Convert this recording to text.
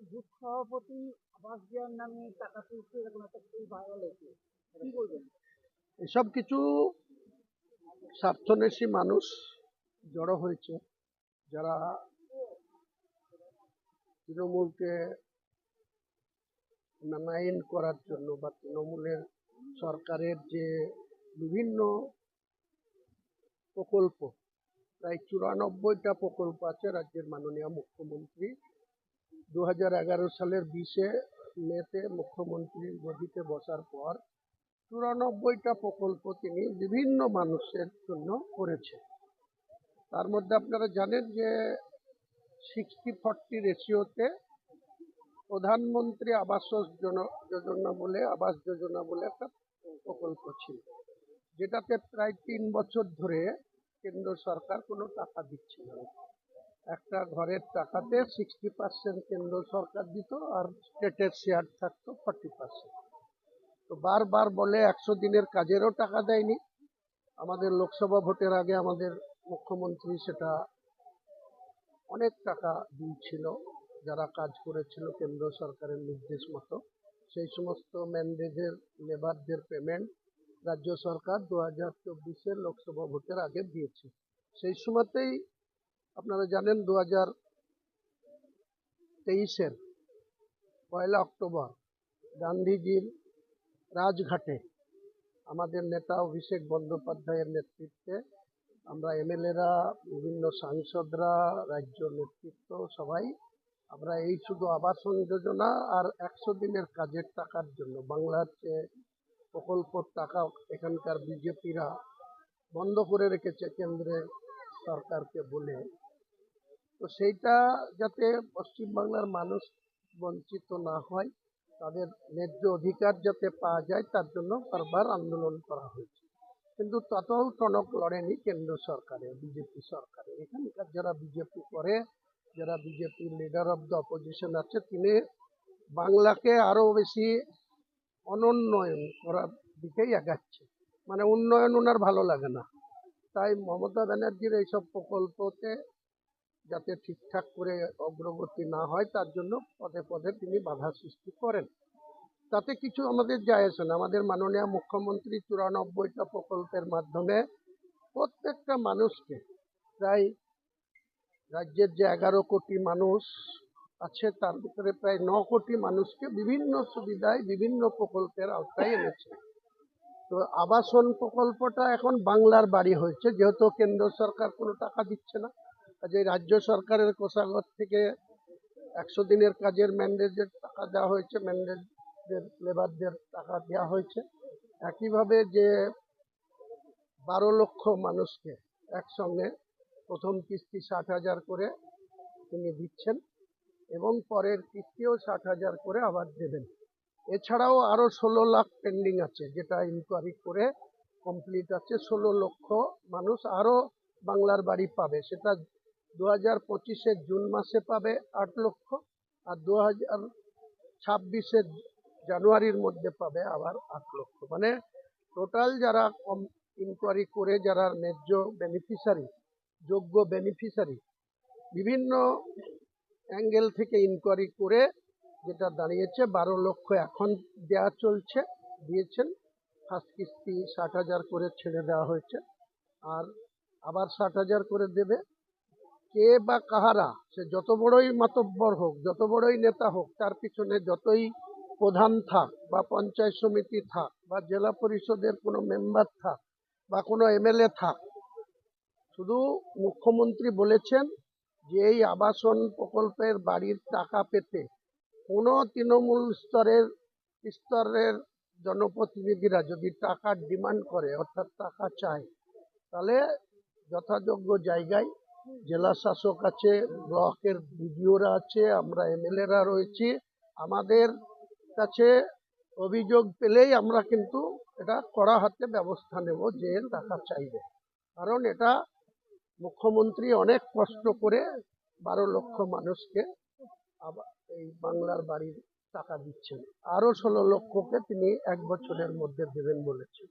Booth সভাপতি আবাস দেওয়ার নামে টাকা তুলছে, এরকম একটা ছবি ভাইরাল হয়েছে। কি বলবেন? এসব কিছু স্বার্থন্বেষী মানুষ জড়ো হয়েছে। যারা তৃণমূলকে নানায়ন করার জন্য বা তৃণমূলের সরকারের যে বিভিন্ন প্রকল্প, প্রায় চুরানব্বইটা প্রকল্প আছে রাজ্যের মাননীয় মুখ্যমন্ত্রী দু হাজার এগারো সালের বিশে মেতে মুখ্যমন্ত্রীর গদিতে বসার পর চুরানব্বইটা প্রকল্প তিনি বিভিন্ন মানুষের জন্য করেছে তার মধ্যে আপনারা জানেন যে সিক্সটি ফর্টি রেশিওতে প্রধানমন্ত্রী আবাস যোজনা বলে, আবাস যোজনা বলে একটা প্রকল্প ছিল। যেটাতে প্রায় তিন বছর ধরে কেন্দ্র সরকার কোনো টাকা দিচ্ছিল না। একটা ঘরের টাকাতে সিক্সটি পার্সেন্ট কেন্দ্র সরকার দিত আর স্টেটের শেয়ার থাকতো ফর্টি পার্সেন্ট তো বারবার বলে একশো দিনের কাজেরও টাকা দেয়নি। আমাদের লোকসভা ভোটের আগে আমাদের মুখ্যমন্ত্রী সেটা অনেক টাকা দিয়েছিল, যারা কাজ করেছিল কেন্দ্র সরকারের নির্দেশ মতো। সেই সমস্ত ম্যান্ডেজের, লেবারদের পেমেন্ট রাজ্য সরকার দু হাজার চব্বিশের লোকসভা ভোটের আগে দিয়েছে। সেই সময়তেই আপনারা জানেন দু হাজার তেইশের পয়লা অক্টোবর গান্ধীজির রাজঘাটে আমাদের নেতা অভিষেক বন্দ্যোপাধ্যায়ের নেতৃত্বে আমরা এমএলএরা, বিভিন্ন সাংসদরা, রাজ্য নেতৃত্ব সবাই আমরা এই শুধু আবাসন যোজনা আর একশো দিনের কাজের টাকার জন্য, বাংলার যে প্রকল্পর টাকা এখানকার বিজেপিরা বন্ধ করে রেখেছে কেন্দ্রের সরকারকে বলে তো সেইটা যাতে পশ্চিমবাংলার মানুষ বঞ্চিত না হয়, তাদের ন্যায্য অধিকার যাতে পাওয়া যায়, তার জন্য বারবার আন্দোলন করা হয়েছে। কিন্তু ততও টনক লড়েনি কেন্দ্র সরকারে, বিজেপি সরকারে। এখানকার যারা বিজেপি করে, যারা বিজেপির লিডার অফ দ্য অপোজিশন আছে, তিনি বাংলাকে আরও বেশি অনুন্নয়ন করার দিকেই এগাচ্ছে মানে উন্নয়ন ওনার ভালো লাগে না। তাই মমতা ব্যানার্জির এইসব প্রকল্পতে যাতে ঠিকঠাক করে অগ্রগতি না হয়, তার জন্য পদে পদে তিনি বাধা সৃষ্টি করেন। তাতে কিছু আমাদের যায় আসে না। আমাদের মাননীয় মুখ্যমন্ত্রী চুরানব্বইটা প্রকল্পের মাধ্যমে প্রত্যেকটা মানুষকে প্রায় রাজ্যের যে এগারো কোটি মানুষ আছে, তার ভিতরে প্রায় ন কোটি মানুষকে বিভিন্ন সুবিধায় বিভিন্ন প্রকল্পের আওতায় এনেছে। তো আবাসন প্রকল্পটা এখন বাংলার বাড়ি হয়েছে। যেহেতু কেন্দ্র সরকার কোনো টাকা দিচ্ছে না কাজে রাজ্য সরকারের কোষাগর থেকে একশো দিনের কাজের ম্যান্ডেজের টাকা দেওয়া হয়েছে ম্যান্ডেজের লেবারদের টাকা দেওয়া হয়েছে। একইভাবে যে বারো লক্ষ মানুষকে একসঙ্গে প্রথম কিস্তি ষাট হাজার করে তিনি দিচ্ছেন এবং পরের কিস্তিও ষাট হাজার করে আবার দেবেন। এছাড়াও আরও ষোলো লাখ পেন্ডিং আছে, যেটা ইনকোয়ারি করে কমপ্লিট আছে। ষোলো লক্ষ মানুষ আরও বাংলার বাড়ি পাবে, সেটা দু হাজার পঁচিশের জুন মাসে পাবে আট লক্ষ আর দু হাজার ছাব্বিশের জানুয়ারির মধ্যে পাবে আবার আট লক্ষ। মানে টোটাল যারা কম ইনকোয়ারি করে, যারা ন্যায্য বেনিফিশিয়ারি যোগ্য বেনিফিশিয়ারি বিভিন্ন অ্যাঙ্গেল থেকে ইনকোয়ারি করে যেটা দাঁড়িয়েছে, বারো লক্ষ এখন দেওয়া চলছে, দিয়েছেন। ফার্স্ট কিস্তি ষাট হাজার করে ছেড়ে দেওয়া হয়েছে। আর আবার ষাট হাজার করে দেবে। কে বা কাহারা, সে যত বড়ই মাতব্বর হোক, যত বড়ই নেতা হোক, তার পিছনে যতই প্রধান থাক বা পঞ্চায়েত সমিতি থাক বা জেলা পরিষদের কোনো মেম্বার থাক বা কোনো এমএলএ থাক, শুধু মুখ্যমন্ত্রী বলেছেন যে এই আবাসন প্রকল্পের বাড়ির টাকা পেতে কোনো তৃণমূল স্তরের স্তরের জনপ্রতিনিধিরা যদি টাকার ডিমান্ড করে, অর্থাৎ টাকা চায়, তাহলে যথাযোগ্য জায়গায় জেলা শাসক আছে, ব্লকের বিডিওরা আছে, আমরা এমএলএরা রয়েছি। আমাদের কাছে অভিযোগ পেলেই আমরা কিন্তু এটা কড়া হাতে ব্যবস্থা নেব যে টাকা চাইবে। কারণ এটা মুখ্যমন্ত্রী অনেক কষ্ট করে বারো লক্ষ মানুষকে এই বাংলার বাড়ির টাকা দিচ্ছেন। আরও ষোলো লক্ষকে তিনি এক বছরের মধ্যে দেবেন বলেছেন।